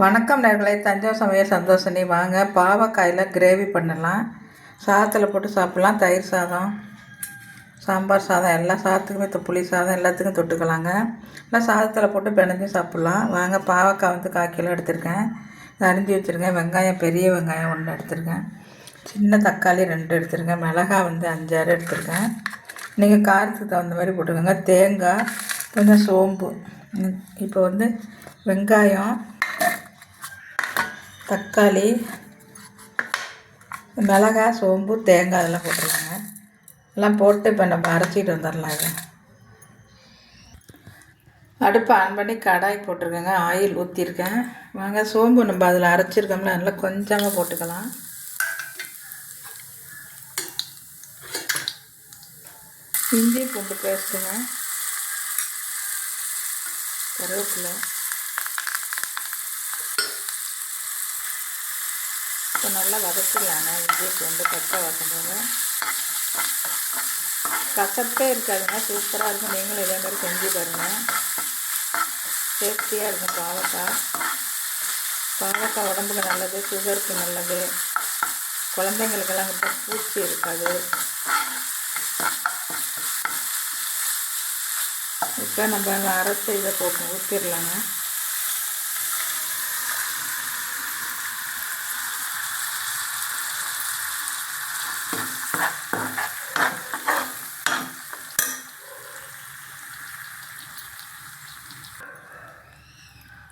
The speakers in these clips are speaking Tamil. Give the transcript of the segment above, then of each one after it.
வணக்கம் நேர்களை தஞ்சாவூர் சமையல் சந்தோஷனி. வாங்க பாவக்காயில் கிரேவி பண்ணலாம். சாதத்தில் போட்டு சாப்பிட்லாம். தயிர் சாதம் சாம்பார் சாதம் எல்லா சாதத்துக்குமே தொ- புளி சாதம் எல்லாத்துக்கும் தொட்டுக்கலாங்க. இல்லை சாதத்தில் போட்டு பிணைஞ்சு சாப்பிட்லாம். வாங்க பாவக்காய் வந்து கால் கிலோ எடுத்திருக்கேன். அரிஞ்சு வச்சுருக்கேன். வெங்காயம் பெரிய வெங்காயம் ஒன்று எடுத்திருக்கேன். சின்ன தக்காளி ரெண்டு எடுத்திருக்கேன். மிளகாய் வந்து அஞ்சாறு எடுத்திருக்கேன். நீங்கள் காரத்துக்கு தகுந்த மாதிரி போட்டுக்கோங்க. தேங்காய் கொஞ்சம் சோம்பு. இப்போ வந்து வெங்காயம் தக்காளி மிளகாய் சோம்பு தேங்காய் அதெல்லாம் போட்டுருவாங்க எல்லாம் போட்டு இப்போ நம்ம அரைச்சிட்டு வந்துடலாம் இது. அடுப்பை ஆன் பண்ணி கடாய் போட்டிருக்கேங்க ஆயில் ஊற்றிருக்கேன் வாங்க சோம்பு நம்ம அதில் அரைச்சிருக்கோம்ல அதனால் கொஞ்சமாக போட்டுக்கலாம். இஞ்சி பூண்டு பேஸ்ட்டுங்க. கருவேப்பிலை. இப்போ நல்லா வதக்கிடலாங்க. இஞ்சி வந்து பச்சை வதக்குங்க. கசப்பே இருக்காதுங்க. சூப்பராக இருக்கும். நீங்களும் இதே மாதிரி செஞ்சு பாருங்கள் டேஸ்டியாக இருக்கும் பாவக்காய் பாவக்காய் உடம்புக்கு நல்லது சுகருக்கு நல்லது. குழந்தைங்களுக்கெல்லாம் ரொம்ப பூச்சி இருக்காது. இப்போ நம்ம அரைச்சி இதை போட்டு ஊற்றிடலாங்க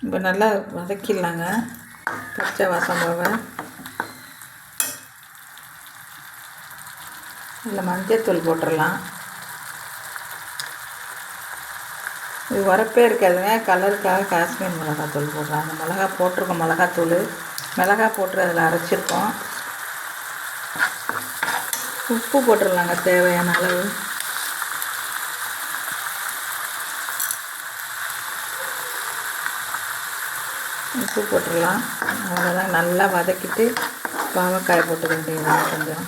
இப்போ நல்லா வதக்கிடலாங்க. பச்சை வாசம் போக இதில் மஞ்சத்தூள் போட்டுடலாம். இது உரப்பே இருக்காதுங்க. கலருக்காக காஷ்மீர் மிளகாத்தூள் போடுறேன். அந்த மிளகா போட்டிருக்கோம் மிளகாத்தூள். மிளகா போட்டு அதில் அரைச்சிருக்கோம். உப்பு போட்டுடலாங்க தேவையான அளவு. உப்பு போட்டுடலாம் அவ்வளோதான் நல்லா வதக்கிட்டு பாவக்காய் போட்டுக்க வேண்டியதுதான் கொஞ்சம்.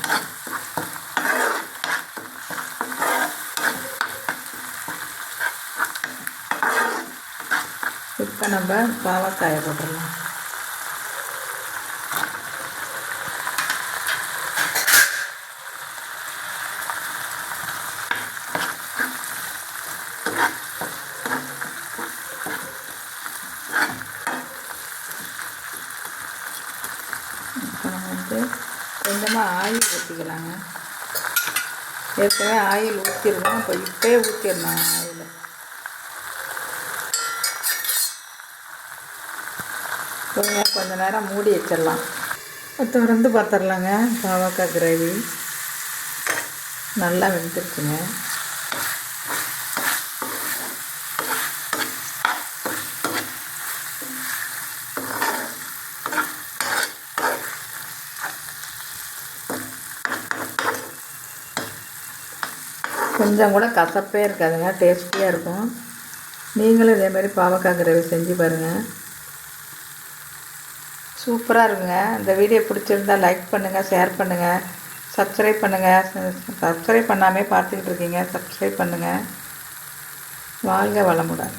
இப்போ நம்ம பாவக்காயை போட்டுடலாம். வந்து கொஞ்சமாக ஆயில் ஊற்றிக்கலாங்க ஏற்கனவே ஆயில் ஊற்றிடணும் இப்போ இப்போயே ஊற்றிடணும் ஆயில். கொஞ்சம் கொஞ்ச நேரம் மூடி வச்சிடலாம். தொடர்ந்து பார்த்துடலாங்க. பாவக்காய் கிரேவி. நல்லா வெந்துருச்சுங்க. கொஞ்சம் கூட கசப்பே இருக்காதுங்க டேஸ்டியாக இருக்கும். நீங்களும் இதேமாரி பாவக்காய் கிரேவி செஞ்சு பாருங்கள் சூப்பராக இருக்குங்க. இந்த வீடியோ பிடிச்சிருந்தா லைக் பண்ணுங்கள் ஷேர் பண்ணுங்கள் சப்ஸ்கிரைப் பண்ணுங்கள் சப்ஸ்கிரைப் பண்ணாமே பார்த்துக்கிட்டு இருக்கீங்க சப்ஸ்கிரைப் பண்ணுங்கள் வாழ்க வளமுடன்.